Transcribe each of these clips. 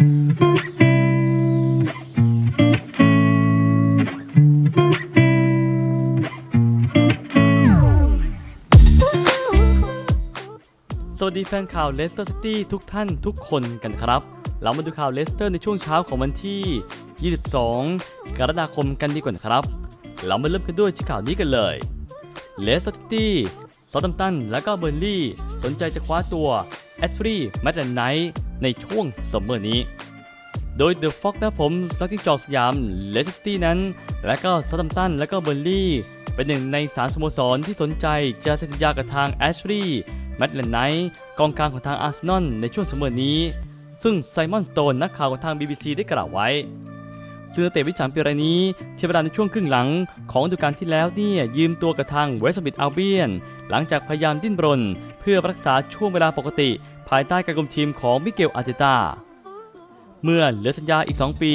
สวัสดีแฟนข่าวเลสเตอร์ซิตี้ทุกท่านทุกคนกันครับ เรามาดูข่าวเลสเตอร์ในช่วงเช้าของวันที่ 22 กรกฎาคมกันดีกว่านะครับ เรามาเริ่มกันด้วยที่ข่าวนี้กันเลยเลสเตอร์ซิตี้ซาตัมตันและก็เบอร์ลี่ สนใจจะคว้าตัวแอตรีแมตต์ไนท์ ในช่วงซัมเมอร์นี้ โดยเดอะฟ็อกนะผมสักที่จอกสยามเลสเตอร์ซิตี้นั้น และก็ซัตัมตันและก็เบอร์ลี่ เป็นหนึ่งในสามสโมสรที่สนใจจะเซ็นสัญญากับทางแอชลีย์แมตต์แลนไนท์กองกลางของทางอาร์เซนอลในช่วงซัมเมอร์นี้ ซึ่งไซมอนสโตนนักข่าวของทาง BBC ได้กล่าวไว้ ซึ่งนักเตะวิสามปีรายนี้ใช้เวลาในช่วงครึ่งหลังของฤดูกาลที่แล้วเนี่ยยืมตัวกับทางเวสต์บิทอัลเบียน หลังจากพยายามดิ้นรน เพื่อรักษาช่วงเวลาปกติ ภายใต้การคุมทีมของมิเกลอาร์เจตาเมื่อเหลือสัญญาอีก 2 ปี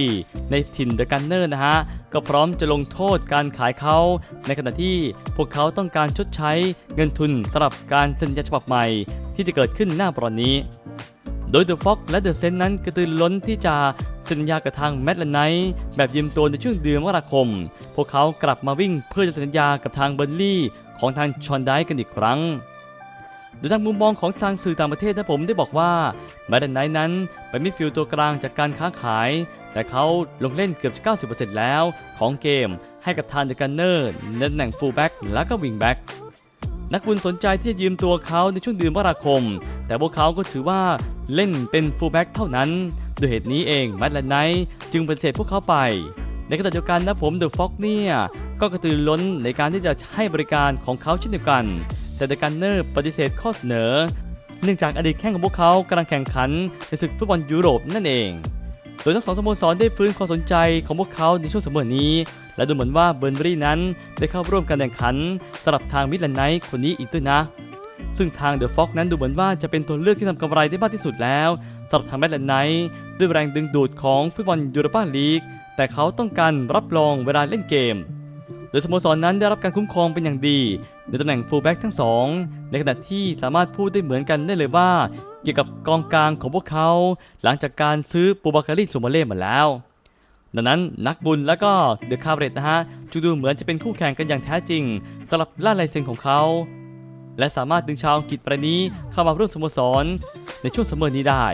ในถิ่นเดอะกันเนอร์นะฮะ ก็พร้อมจะลงโทษการขายเขา ในขณะที่พวกเขาต้องการชดใช้เงินทุนสำหรับการเซ็นสัญญาฉบับใหม่ ที่จะเกิดขึ้นหน้าบอลนี้ โดยเดอะฟ็อกและเดอะเซนนั้นกระตือรือร้นที่จะ เซ็นสัญญากับทางแมตต์แลนไนท์แบบยืมตัวในช่วงเดือนมกราคม พวกเขากลับมาวิ่งเพื่อจะเซ็นสัญญากับทางเบอร์ลี่ของทางชอนไดกันอีกครั้งโดยทางมุมมองของทางสื่อต่างประเทศนะผมได้บอกว่าแมตต์ไนท์นั้นเป็นมิดฟิลด์ตัวกลางจากการค้าขาย แต่เขาลงเล่นเกือบ 90%แล้วของเกมให้กับทางเดอะกันเนอร์ในตำแหน่งฟูลแบ็กและก็วิงแบ็กนักบุญสนใจที่จะยืมตัวเขาในช่วงเดือนมกราคม แต่พวกเขาก็ถือว่าเล่นเป็นฟูลแบ็กเท่านั้น ด้วยเหตุนี้เองแมตต์ไนท์จึงปฏิเสธพวกเขาไป ในขณะเดียวกันนะผมเดอะฟ็อกเนี่ยก็กระตือรือร้นในการที่จะให้บริการของเขาเช่นเดียวกัน แต่เดอะกันเนอร์ปฏิเสธข้อเสนอ เนื่องจากอดีตแข้งของพวกเขากำลังแข่งขันในศึกฟุตบอลยุโรปนั่นเองโดยทั้งสองสโมสรได้ฟื้นความสนใจของพวกเขาในช่วงสมอนี้ และดูเหมือนว่าเบอร์นบรีนั้นได้เข้าร่วมการแข่งขันสำหรับทางมิดแลนไนท์คนนี้อีกด้วยนะ ซึ่งทางเดอะฟ็อกนั้นดูเหมือนว่าจะเป็นตัวเลือกที่ทำกำไรได้มากที่สุดแล้ว สำหรับทางแมตต์แลนไนท์ด้วยแรงดึงดูดของฟุตบอลยูโรปาลีก แต่เขาต้องการรับรองเวลาเล่นเกม โดยสโมสรนั้นได้รับการคุ้มครองเป็นอย่างดี ในตำแหน่งฟูลแบ็กทั้งสองในขณะที่สามารถพูดได้เหมือนกันได้เลยว่า เกี่ยวกับกองกลางของพวกเขา หลังจากการซื้อปูบาการีซูมาเล่มาแล้วดังนั้นนักบุญและก็เดอะคาร์เรตนะฮะจูดูเหมือนจะเป็นคู่แข่งกันอย่างแท้จริงสำหรับล่าลายเซ็นของเขา และสามารถดึงชาวอังกฤษประนี้เข้ามาร่วมสโมสร ในช่วงซัมอนี้ได้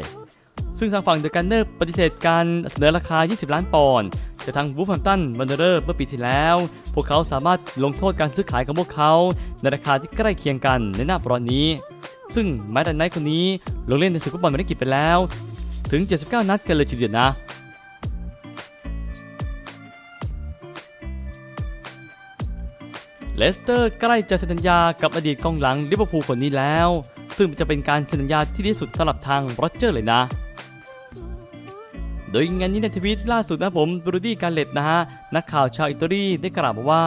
ซึ่งทางฝั่งเดอะกันเนอร์ปฏิเสธการเสนอราคา 20 ล้านปอนด์แต่ทางวูฟแฮมตันวันเดอร์เมื่อปีที่แล้ว พวกเขาสามารถลงโทษการซื้อขายของพวกเขาในราคาที่ใกล้เคียงกันในหน้าบอลนี้ ซึ่งแมตต์ไนท์คนนี้ลงเล่นในศึกฟุตบอลอเมริกไปแล้ว ถึง 79 นัดกันเลยทีเดียวนะเลสเตอร์ใกล้จะเซ็นสัญญากับอดีตกองหลังลิเวอร์พูลคนนี้แล้ว ซึ่งจะเป็นการเซ็นสัญญาที่ดีสุดสำหรับทางโรเจอร์เลยนะ โดยงานนี้ในทวีตล่าสุดนะผมบรูดี้การเลตนะฮะนักข่าวชาวอิตาลีได้กล่าวว่า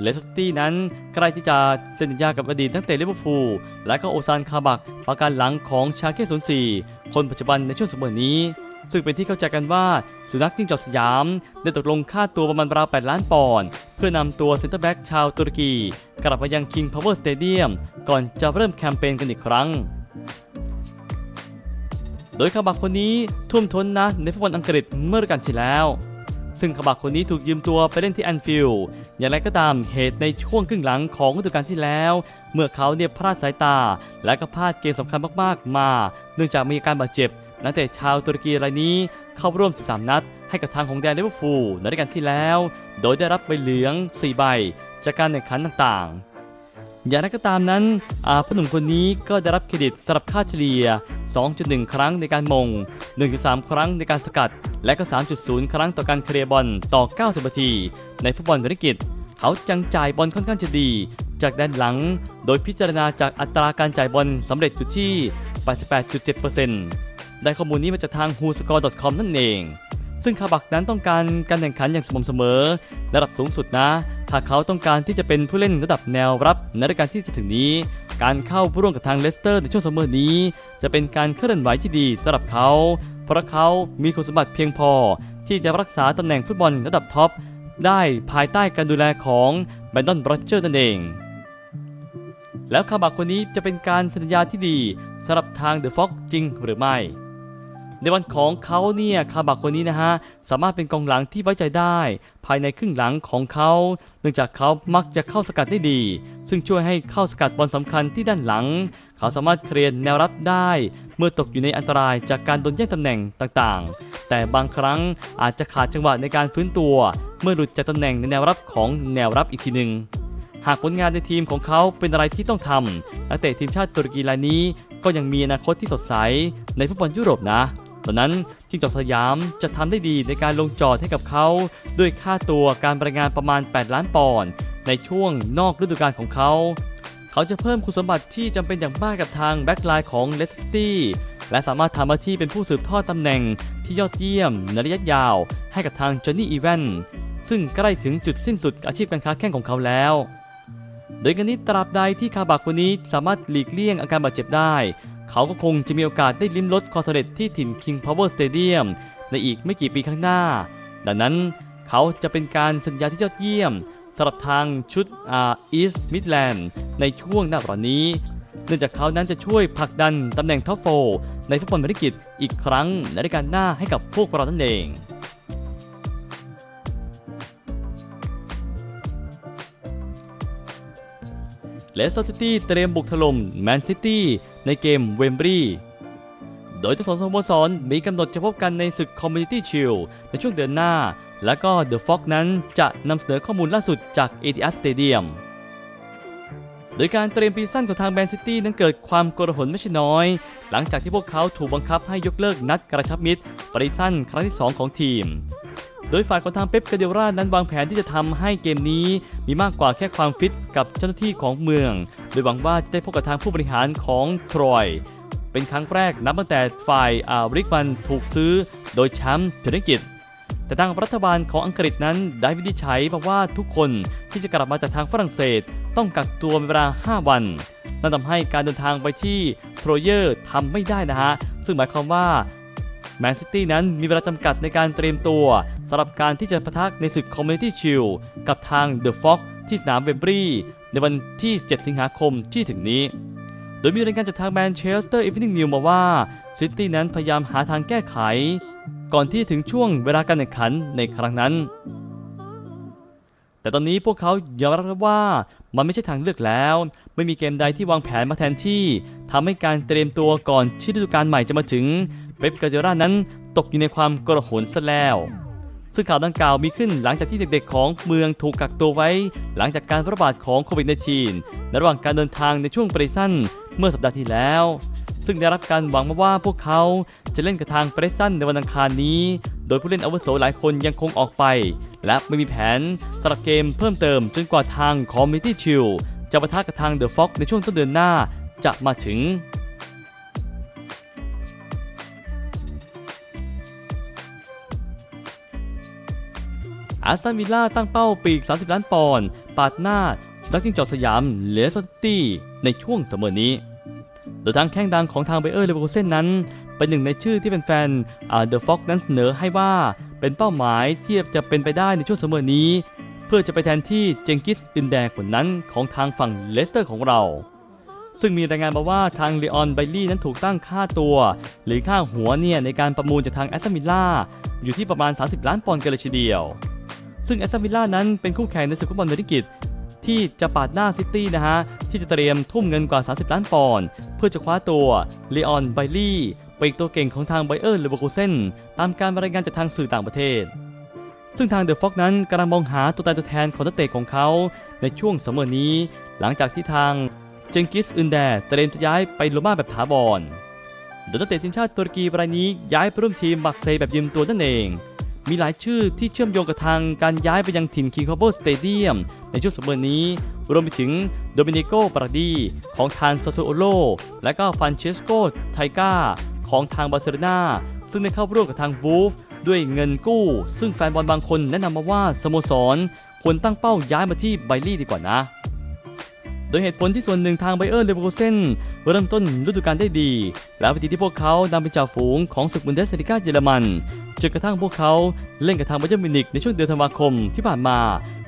เลสเตอร์ตี้นั้นใกล้ที่จะเซ็นสัญญากับอดีตนักเตะลิเวอร์พูลและก็โอซานคาบักประการหลังของชาเก้04คนปัจจุบันในช่วงสมัยนี้ ซึ่งเป็นที่เข้าใจกันว่าสุนัขจิ้งจอกสยาม ได้ตกลงค่าตัวประมาณราว8ล้านปอนด์เพื่อนำตัวเซ็นเตอร์แบ็กชาวตุรกี กลับมายัง King Power Stadium ก่อนจะเริ่มแคมเปญกันอีกครั้ง โดยคาบักคนนี้ทุ่มทุนนะในฟุตบอลอังกฤษเมื่อฤดูกาลที่แล้ว ซึ่งคาบักคนนี้ถูกยืมตัวไปเล่นที่แอนฟิลด์อย่างไรก็ตามเหตุในช่วงครึ่งหลังของฤดูกาลที่แล้ว เมื่อเขาเนี่ยพลาดสายตา และก็พลาดเกมสำคัญมากๆ มา เนื่องจากมีการบาดเจ็บนักเตะชาวตุรกีรายนี้เข้าร่วม 13 นัด ให้กับทางของแดนลิเวอร์พูลในฤดูกาลที่แล้ว โดยได้รับใบเหลือง 4 ใบ จากการแข่งขันต่างๆ อย่างไรก็ตามนั้นผู้หนุ่มคนนี้ก็ได้รับเครดิตสำหรับค่าเฉลี่ย 2.1 ครั้งในการมง 1.3 ครั้งในการสกัด และก็ 3.0 ครั้งต่อการเคลียร์บอลต่อ 90 นาที ในฟุตบอลธุรกิจ เขาจังจ่ายบอลค่อนข้างจะดี จากด้านหลัง โดยพิจารณาจากอัตราการจ่ายบอลสำเร็จอยู่ที่ 88.7%ได้ข้อมูลนี้มาจากทาง whoscore.com นั่นเอง ซึ่งคาบักนั้นต้องการการแข่งขันอย่างสม่ำเสมอ ระดับสูงสุดนะหากเขาต้องการที่จะเป็นผู้เล่นระดับแนวรับในรายการที่จะถึงนี้ การเข้าร่วมกับทางเลสเตอร์ในช่วงซัมเมอร์นี้ จะเป็นการเคลื่อนไหวที่ดีสำหรับเขา เพราะเขามีคุณสมบัติเพียงพอ ที่จะรักษาตำแหน่งฟุตบอลระดับท็อปได้ภายใต้การดูแลของแบนดอนบรอเจอร์นั่นเอง แล้วคาบักคนนี้จะเป็นการสัญญาที่ดีสำหรับทางเดอะฟ็อกจริงหรือไม่ ในวันของเขาเนี่ยคาบักคนนี้นะฮะสามารถเป็นกองหลังที่ไว้ใจได้ ภายในครึ่งหลังของเขาเนื่องจากเขามักจะเข้าสกัดได้ดี ซึ่งช่วยให้เข้าสกัดบอลสำคัญที่ด้านหลัง เขาสามารถเคลียร์แนวรับได้ เมื่อตกอยู่ในอันตรายจากการโดนแย่งตำแหน่งต่างๆ แต่บางครั้งอาจจะขาดจังหวะในการฟื้นตัว เมื่อหลุดจากตำแหน่งในแนวรับของแนวรับอีกทีหนึ่งหากผลงานในทีมของเขาเป็นอะไรที่ต้องทำนักเตะทีมชาติตุรกีรายนี้ก็ยังมีอนาคตที่สดใสในฟุตบอลยุโรปนะ ดังนั้นจิงจอกสยามจะทำได้ดีในการลงจอดให้กับเขา ด้วยค่าตัวการบริงานประมาณ 8 ล้านปอนด์ในช่วงนอกฤดูกาลของเขา เขาจะเพิ่มคุณสมบัติที่จำเป็นอย่างมากกับทางแบ็กไลน์ของเลสตี้และสามารถทำหน้าที่เป็นผู้สืบทอดตำแหน่งที่ยอดเยี่ยมในระยะยาว ให้กับทางจอห์นนี่อีแวนซึ่งใกล้ถึงจุดสิ้นสุดอาชีพการค้าแข่งของเขาแล้ว โดยกันนี้ตราบใดที่คาบักคนนี้สามารถหลีกเลี่ยงอาการบาดเจ็บได้ เขาก็คงจะมีโอกาสได้ลิ้มรสความสำเร็จที่ถิ่น King Power Stadium ในอีกไม่กี่ปีข้างหน้า ดังนั้นเขาจะเป็นการสัญญาที่ยอดเยี่ยมสำหรับทางชุดอ่า East Midland ในช่วงหน้าร้อนนี้ เนื่องจากเขานั้นจะช่วยผลักดันตำแหน่งท็อปโฟในฟุตบอลบริกิตอีกครั้งในรายการหน้าให้กับพวกเรานั่นเอง เลสเตอร์ซิตี้เตรียมบุกถล่มแมนซิตี้ในเกมเวมบรีโดยทั้งสองสโมสรมีกำหนดจะพบกันในศึก Community Shield ในช่วงเดือนหน้า และก็ The Fox นั้นจะนำเสนอข้อมูลล่าสุดจาก Etihad Stadium โดยการเตรียมปีสั้นของทางแมนซิตี้นั้นเกิดความโกลาหลไม่ใช่น้อย หลังจากที่พวกเขาถูกบังคับให้ยกเลิกนัดกระชับมิตรปริสั้นครั้งที่ 2 ของทีม ดยฝ่ายของทางเป๊ปกาเดรานั้นวางแผนที่จะทำให้เกมนี้มีมากกว่าแค่ความฟิตกับเจ้าหน้าที่ของเมือง โดยหวังว่าจะได้พบกับทางผู้บริหารของทรอย เป็นครั้งแรกนับตั้งแต่ฝ่ายอาริกวันถูกซื้อ โดยแชมป์ธุรกิจแต่ทางรัฐบาลของอังกฤษนั้นได้วินิจฉัยมาว่าทุกคนที่จะกลับมาจากทางฝรั่งเศส ต้องกักตัวเป็นเวลา 5 วัน นั่นทำให้การเดินทางไปที่โทรเยอร์ทำไม่ได้นะฮะ ซึ่งหมายความว่าแมนซิตี้นั้นมีเวลาจำกัดในการเตรียมตัว สำหรับการที่จะปะทะในศึก Community Shield กับทางเดอะฟ็อกที่สนามเวมบรีในวันที่ 7 สิงหาคมที่ถึงนี้ โดยมีรายงานจากทางแมนเชสเตอร์อีฟนิ่งนิวมาว่าซิตี้นั้นพยายามหาทางแก้ไข ก่อนที่ถึงช่วงเวลาการแข่งขันในครั้งนั้น แต่ตอนนี้พวกเขายอมรับว่ามันไม่ใช่ทางเลือกแล้ว ไม่มีเกมใดที่วางแผนมาแทนที่ทำให้การเตรียมตัวก่อนที่ฤดูกาลใหม่จะมาถึงเป๊ปกาเจรานั้นตกอยู่ในความกระโหนซะแล้ว ซึ่งข่าวดังกล่าวมีขึ้นหลังจากที่เด็กๆ ของเมืองถูกกักตัวไว้ หลังจากการระบาดของโควิด -19 ในระหว่างการเดินทางในช่วงปริสั้นเมื่อสัปดาห์ที่แล้ว ซึ่งได้รับการหวังมาว่าพวกเขาจะเล่นกับทางเปรสตันในวันอังคารนี้ โดยผู้เล่นอาวุโสหลายคนยังคงออกไป และไม่มีแผนสำหรับเกมเพิ่มเติมจนกว่าทาง Community Shield จะปะทะกับทาง The Fox ในช่วงต้นเดือนหน้าจะมาถึง อาร์ซันวิลล่าตั้งเป้าปีก 30 ล้านปอนด์ปาดหน้าดักจิงจอกสยามเลสซิตี้ในช่วงเสมอนี้ โดยทางแข้งดังของทางไบเออร์เลเวอร์เซ่นนั้น เป็นหนึ่งในชื่อที่แฟนๆอ่าเดอะฟ็อกนั้นเสนอให้ว่าเป็นเป้าหมายที่จะเป็นไปได้ในช่วงเสมอนี้ เพื่อจะไปแทนที่เจงกิสอินแดงคนนั้นของทางฝั่งเลสเตอร์ของเรา ซึ่งมีรายงานมาว่าทางเลออนไบลี่นั้นถูกตั้งค่าตัว หรือค่าหัวเนี่ยในการประมูลจากทางแอสตันวิลล่าอยู่ที่ประมาณ 30 ล้านปอนด์กันเลยทีเดียว ซึ่งแอสตันวิลล่านั้นเป็นคู่แข่งในศึกฟุตบอลธุรกิจที่จะปาดหน้าซิตี้นะฮะ ที่จะเตรียมทุ่มเงินกว่า 30 ล้านปอนด์เพื่อจะคว้าตัวเลออนไบลี่ปีกตัวเก่งของทางไบเออร์เลเวอร์คูเซนตามการรายงานจากทางสื่อต่างประเทศ ซึ่งทางเดอะฟ็อกนั้นกำลังมองหาตัวตายตัวแทนของนักเตะของเขา ในช่วงสมอนี้ หลังจากที่ทางเจงกิสอึนแดเตรียมจะย้ายไปโรม่าแบบถาวรโดยนักเตะทีมชาติตุรกีรายนี้ย้ายไปร่วมทีมบักเซแบบยืมตัวนั่นเอง มีหลายชื่อที่เชื่อมโยงกับทางการย้ายไปยังถิ่นคิงคอเ r อร์สเตเดียมในช่วงสมเมอนี้ รวมไปถึงโดมินิโกปาราดีของทางซาซูโอโลและก็ฟรานเชสโกไทกาของทางบาร์เซโลนาซึ่งได้เข้าร่วมกับทางวูฟด้วยเงินกู้ ซึ่งแฟนบอลบางคนแนะนำมาว่าสโมสรควรตั้งเป้าย้ายมาที่ไบลี่ดีกว่านะ ดยเหตุผลที่ส่วนหนึ่งทางไบเออร์เลเวอร์เซนเริ่มต้นฤดูกาลได้ดี และวิธีที่พวกเขานำเป็นจ่าฝูงของศึกบุนเดสลิก้าเยอรมันจนกระทั่งพวกเขาเล่นกับทางไบเยอร์มินิกในช่วงเดือนธันวาคมที่ผ่านมา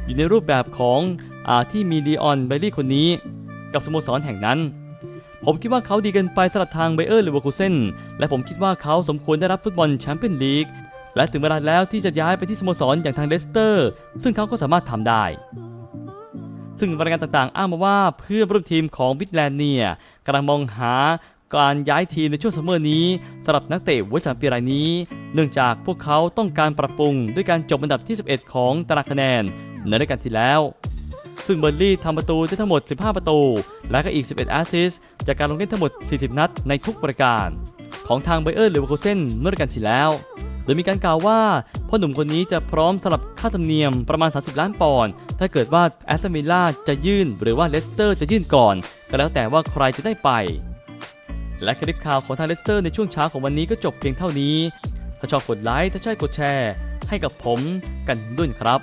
อยู่ในรูปแบบของอาที่มีลีออนไบลี่คนนี้ กับสโมสรแห่งนั้น ผมคิดว่าเขาดีเกินไปสำหรับทางเบเออร์เลเวอร์คูเซนและผมคิดว่าเขาสมควรได้รับฟุตบอลแชมเปี้ยนลีกและถึงเวลาแล้วที่จะย้ายไปที่สโมสรอย่างทางเลสเตอร์ ซึ่งเขาก็สามารถทำได้ ซึ่งรายงานต่างๆ อ้างมาว่าเพื่อนร่วมทีมของบิทแลนเนียกำลังมองหาการย้ายทีมในช่วงซัมเมอร์นี้สำหรับนักเตะวสต์แฮมปีรายนี้ เนื่องจากพวกเขาต้องการปรับปรุงด้วยการจบอันดับที่ 11 ของตารางคะแนนในฤดูกาลที่แล้ว ซึ่งเบอร์ลี่ทำประตูได้ทั้งหมด 15 ประตู และก็อีก 11 แอสซิสต์จากการลงเล่นทั้งหมด 40 นัดในทุกประการ ของทางไบเออร์เลเวอร์คูเซนเมื่อฤดูกาลที่แล้ว โดยมีการกล่าวว่าพ่อหนุ่มคนนี้จะพร้อมสำหรับค่าธรรมเนียมประมาณ 30 ล้านปอนด์ถ้าเกิดว่าแอสตันวิลล่าจะยื่น หรือว่าเลสเตอร์จะยื่นก่อน ก็แล้วแต่ว่าใครจะได้ไป และคลิปข่าวของทางเลสเตอร์ในช่วงเช้าของวันนี้ก็จบเพียงเท่านี้ ถ้าชอบกดไลค์ถ้าใช่กดแชร์ ให้กับผมกันด้วยครับ